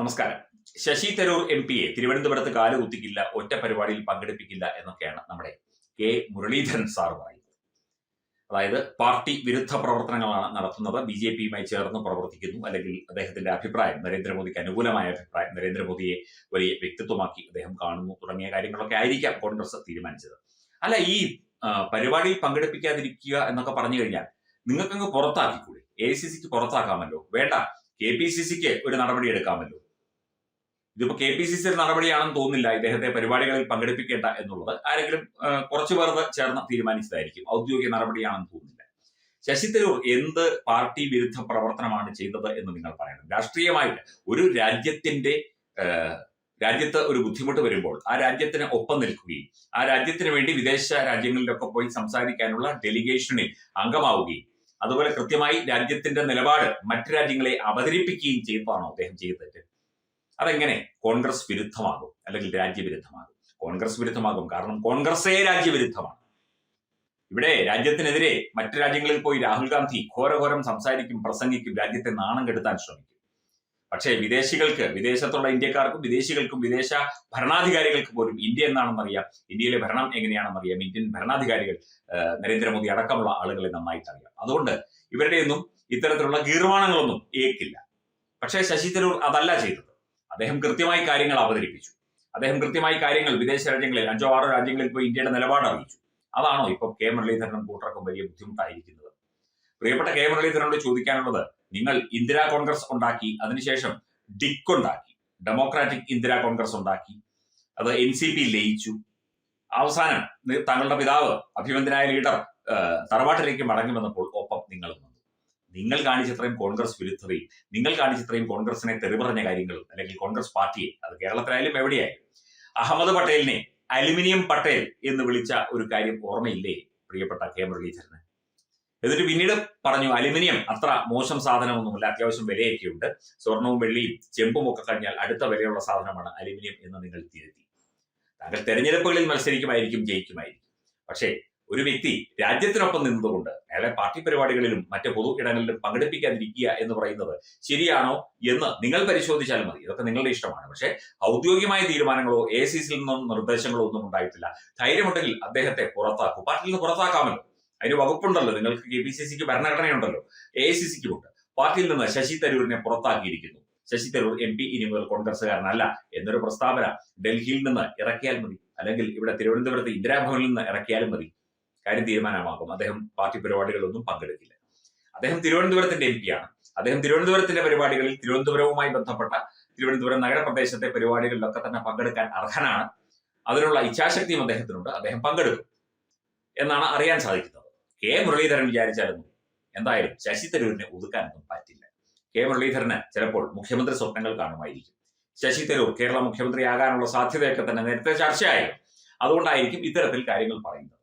നമസ്കാരം. ശശി തരൂർ എം പിയെ തിരുവനന്തപുരത്ത് കാലുകുത്തിക്കില്ല ഒറ്റ പരിപാടിയിൽ പങ്കെടുപ്പിക്കില്ല എന്നൊക്കെയാണ് നമ്മുടെ കെ മുരളീധരൻ സാർ പറയുന്നത്. അതായത് പാർട്ടി വിരുദ്ധ പ്രവർത്തനങ്ങളാണ് നടത്തുന്നത് ബി ജെ പിയുമായി ചേർന്ന് പ്രവർത്തിക്കുന്നു അല്ലെങ്കിൽ അദ്ദേഹത്തിന്റെ അഭിപ്രായം നരേന്ദ്രമോദിക്ക് അനുകൂലമായ അഭിപ്രായം നരേന്ദ്രമോദിയെ വലിയ വ്യക്തിത്വമാക്കി അദ്ദേഹം കാണുന്നു തുടങ്ങിയ കാര്യങ്ങളൊക്കെ ആയിരിക്കാം കോൺഗ്രസ് തീരുമാനിച്ചത്. അല്ല ഈ പരിപാടിയിൽ പങ്കെടുപ്പിക്കാതിരിക്കുക എന്നൊക്കെ പറഞ്ഞു കഴിഞ്ഞാൽ നിങ്ങൾക്കങ്ങ് പുറത്താക്കിക്കൂടി? എ സി സിക്ക് പുറത്താക്കാമല്ലോ? വേണ്ട കെ പി സി സിക്ക് ഒരു നടപടി എടുക്കാമല്ലോ ഇതിപ്പോ കെ പി സി സി നടപടിയാണെന്ന് തോന്നുന്നില്ല ഇദ്ദേഹത്തെ പരിപാടികളിൽ പങ്കെടുപ്പിക്കേണ്ട എന്നുള്ളത്. ആരെങ്കിലും കുറച്ചു പേർ ചേർന്ന് തീരുമാനിച്ചതായിരിക്കും. ഔദ്യോഗിക നടപടിയാണെന്ന് തോന്നുന്നില്ല. ശശി തരൂർ എന്ത് പാർട്ടി വിരുദ്ധ പ്രവർത്തനമാണ് ചെയ്തത് എന്ന് നിങ്ങൾ പറയണം. രാഷ്ട്രീയമായിട്ട് ഒരു രാജ്യത്തിന്റെ രാജ്യത്ത് ഒരു ബുദ്ധിമുട്ട് വരുമ്പോൾ ആ രാജ്യത്തിന് ഒപ്പം നിൽക്കുകയും ആ രാജ്യത്തിന് വേണ്ടി വിദേശ രാജ്യങ്ങളിലൊക്കെ പോയി സംസാരിക്കാനുള്ള ഡെലിഗേഷനിൽ അംഗമാവുകയും അതുപോലെ കൃത്യമായി രാജ്യത്തിന്റെ നിലപാട് മറ്റു രാജ്യങ്ങളെ അവതരിപ്പിക്കുകയും ചെയ്തതാണോ അദ്ദേഹം ചെയ്തത്? അതെങ്ങനെ? കോൺഗ്രസ് വിരുദ്ധമാകും അല്ലെങ്കിൽ രാജ്യവിരുദ്ധമാകും. കോൺഗ്രസ് വിരുദ്ധമാകും. കാരണം കോൺഗ്രസേ രാജ്യവിരുദ്ധമാണ്. ഇവിടെ രാജ്യത്തിനെതിരെ മറ്റു രാജ്യങ്ങളിൽ പോയി രാഹുൽ ഗാന്ധി ഘോരഘോരം സംസാരിക്കും പ്രസംഗിക്കും രാജ്യത്തെ നാണം കെടുത്താൻ ശ്രമിക്കും. പക്ഷേ വിദേശികൾക്ക് വിദേശത്തുള്ള ഇന്ത്യക്കാർക്കും വിദേശികൾക്കും വിദേശ ഭരണാധികാരികൾക്ക് പോലും ഇന്ത്യ എന്താണെന്നറിയാം ഇന്ത്യയിലെ ഭരണം എങ്ങനെയാണെന്നറിയാം ഇന്ത്യൻ ഭരണാധികാരികൾ നരേന്ദ്രമോദി അടക്കമുള്ള ആളുകളെ നന്നായിട്ട് അറിയാം. അതുകൊണ്ട് ഇവരുടെയൊന്നും ഇത്തരത്തിലുള്ള ഗീർവാണങ്ങളൊന്നും ഏക്കില്ല. പക്ഷേ ശശി തരൂർ അതല്ല ചെയ്തത്. അദ്ദേഹം കൃത്യമായി കാര്യങ്ങൾ അവതരിപ്പിച്ചു. അദ്ദേഹം കൃത്യമായി കാര്യങ്ങൾ വിദേശ രാജ്യങ്ങളിൽ അഞ്ചോ ആറോ രാജ്യങ്ങളിൽ പോയി ഇന്ത്യയുടെ നിലപാട് അറിയിച്ചു. അതാണോ ഇപ്പൊ കെ മുരളീധരനും കൂട്ടർക്കും വലിയ ബുദ്ധിമുട്ടായിരിക്കുന്നത്? പ്രിയപ്പെട്ട കെ മുരളീധരനോട് ചോദിക്കാനുള്ളത് നിങ്ങൾ ഇന്ദിരാ കോൺഗ്രസ് ഉണ്ടാക്കി അതിനുശേഷം ഡിക് ഉണ്ടാക്കി ഡെമോക്രാറ്റിക് ഇന്ദിരാ കോൺഗ്രസ് ഉണ്ടാക്കി അത് എൻ സി പി ലയിച്ചു. അവസാനം താങ്കളുടെ പിതാവ് അഭിമന്യനായ ലീഡർ തറവാട്ടിലേക്ക് മടങ്ങി വന്നപ്പോൾ ഒപ്പം നിങ്ങളും നിങ്ങൾ കാണിച്ചത്രയും കോൺഗ്രസ് വിരുദ്ധതയും നിങ്ങൾ കാണിച്ചത്രയും കോൺഗ്രസിനെ തെറിപറഞ്ഞ കാര്യങ്ങളും അല്ലെങ്കിൽ കോൺഗ്രസ് പാർട്ടിയെ അത് കേരളത്തിലായാലും എവിടെയായാലും. അഹമ്മദ് പട്ടേലിനെ അലുമിനിയം പട്ടേൽ എന്ന് വിളിച്ച ഒരു കാര്യം ഓർമ്മയില്ലേ പ്രിയപ്പെട്ട കെ മുരളീധരന്? എന്നിട്ട് പിന്നീട് പറഞ്ഞു അലുമിനിയം അത്ര മോശം സാധനമൊന്നുമില്ല അത്യാവശ്യം വിലയൊക്കെ ഉണ്ട് സ്വർണവും വെള്ളിയും ചെമ്പും ഒക്കെ കഴിഞ്ഞാൽ അടുത്ത വിലയുള്ള സാധനമാണ് അലുമിനിയം എന്ന് നിങ്ങൾ തിരുത്തി. താങ്കൾ തെരഞ്ഞെടുപ്പുകളിൽ മത്സരിക്കുമായിരിക്കും ജയിക്കുമായിരിക്കും. പക്ഷേ ഒരു വ്യക്തി രാജ്യത്തിനൊപ്പം നിന്നതുകൊണ്ട് അയാളെ പാർട്ടി പരിപാടികളിലും മറ്റ് പൊതു ഇടങ്ങളിലും പങ്കെടുപ്പിക്കാതിരിക്കുക എന്ന് പറയുന്നത് ശരിയാണോ എന്ന് നിങ്ങൾ പരിശോധിച്ചാൽ മതി. ഇതൊക്കെ നിങ്ങളുടെ ഇഷ്ടമാണ്. പക്ഷേ ഔദ്യോഗികമായ തീരുമാനങ്ങളോ എ സി സിയിൽ നിന്നും നിർദ്ദേശങ്ങളോ ഒന്നും ഉണ്ടായിട്ടില്ല. ധൈര്യമുണ്ടെങ്കിൽ അദ്ദേഹത്തെ പുറത്താക്കൂ. പാർട്ടിയിൽ നിന്ന് പുറത്താക്കാമല്ലോ. അതിന് വകുപ്പുണ്ടല്ലോ. നിങ്ങൾക്ക് കെ പി സി സിക്ക് ഭരണഘടനയുണ്ടല്ലോ. എ സി സിക്കും ഉണ്ട് പാർട്ടിയിൽ നിന്ന് ശശി തരൂരിനെ പുറത്താക്കിയിരിക്കുന്നു. ശശി തരൂർ എം പി ഇനി മുതൽ കോൺഗ്രസ്സുകാരനല്ല എന്നൊരു പ്രസ്താവന ഡൽഹിയിൽ നിന്ന് ഇറക്കിയാൽ മതി. അല്ലെങ്കിൽ ഇവിടെ തിരുവനന്തപുരത്ത് ഇന്ദിരാഭവനിൽ നിന്ന് ഇറക്കിയാലും മതി. കാര്യം തീരുമാനമാകും. അദ്ദേഹം പാർട്ടി പരിപാടികളൊന്നും പങ്കെടുക്കില്ല. അദ്ദേഹം തിരുവനന്തപുരത്തിന്റെ എം ആണ്. അദ്ദേഹം തിരുവനന്തപുരത്തിന്റെ പരിപാടികളിൽ തിരുവനന്തപുരവുമായി ബന്ധപ്പെട്ട തിരുവനന്തപുരം നഗരപ്രദേശത്തെ പരിപാടികളിലൊക്കെ തന്നെ പങ്കെടുക്കാൻ അർഹനാണ്. അതിനുള്ള ഇച്ഛാശക്തിയും അദ്ദേഹത്തിനുണ്ട്. അദ്ദേഹം പങ്കെടുക്കും എന്നാണ് അറിയാൻ സാധിക്കുന്നത്. കെ മുരളീധരൻ വിചാരിച്ചായിരുന്നു എന്തായാലും ശശി തരൂരിനെ ഒതുക്കാനൊന്നും പറ്റില്ല. കെ മുരളീധരന് ചിലപ്പോൾ മുഖ്യമന്ത്രി സ്വപ്നങ്ങൾ കാണുമായിരിക്കും. ശശി തരൂർ കേരള മുഖ്യമന്ത്രിയാകാനുള്ള സാധ്യതയൊക്കെ തന്നെ നേരത്തെ ചർച്ചയായിരുന്നു അതുകൊണ്ടായിരിക്കും ഇത്തരത്തിൽ കാര്യങ്ങൾ പറയുന്നത്.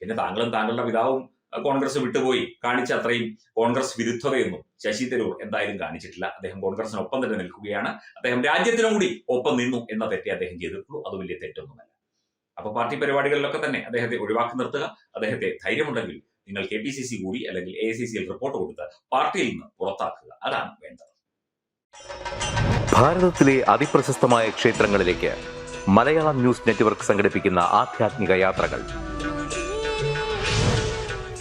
പിന്നെ താങ്കളും താങ്കളുടെ പിതാവും കോൺഗ്രസ് വിട്ടുപോയി. കാണിച്ച അത്രയും കോൺഗ്രസ് വിരുദ്ധതയൊന്നും ശശി തരൂർ എന്തായാലും കാണിച്ചിട്ടില്ല. അദ്ദേഹം കോൺഗ്രസിനൊപ്പം തന്നെ നിൽക്കുകയാണ്. അദ്ദേഹം രാജ്യത്തിനും കൂടി ഒപ്പം നിന്നു എന്ന തെറ്റേ അദ്ദേഹം ചെയ്തിട്ടുള്ളൂ. അത് വലിയ തെറ്റൊന്നുമല്ല. അപ്പൊ പാർട്ടി പരിപാടികളിലൊക്കെ തന്നെ അദ്ദേഹത്തെ ഒഴിവാക്കി നിർത്തുക. അദ്ദേഹത്തെ ധൈര്യമുണ്ടെങ്കിൽ നിങ്ങൾ കെ പി സി സി കൂടി അല്ലെങ്കിൽ എ സി സിയിൽ റിപ്പോർട്ട് കൊടുത്ത് പാർട്ടിയിൽ നിന്ന് പുറത്താക്കുക. അതാണ് വേണ്ടത്. ഭാരതത്തിലെ അതിപ്രശസ്തമായ ക്ഷേത്രങ്ങളിലേക്ക് മലയാളം ന്യൂസ് നെറ്റ്വർക്ക് സംഘടിപ്പിക്കുന്ന ആധ്യാത്മിക യാത്രകൾ.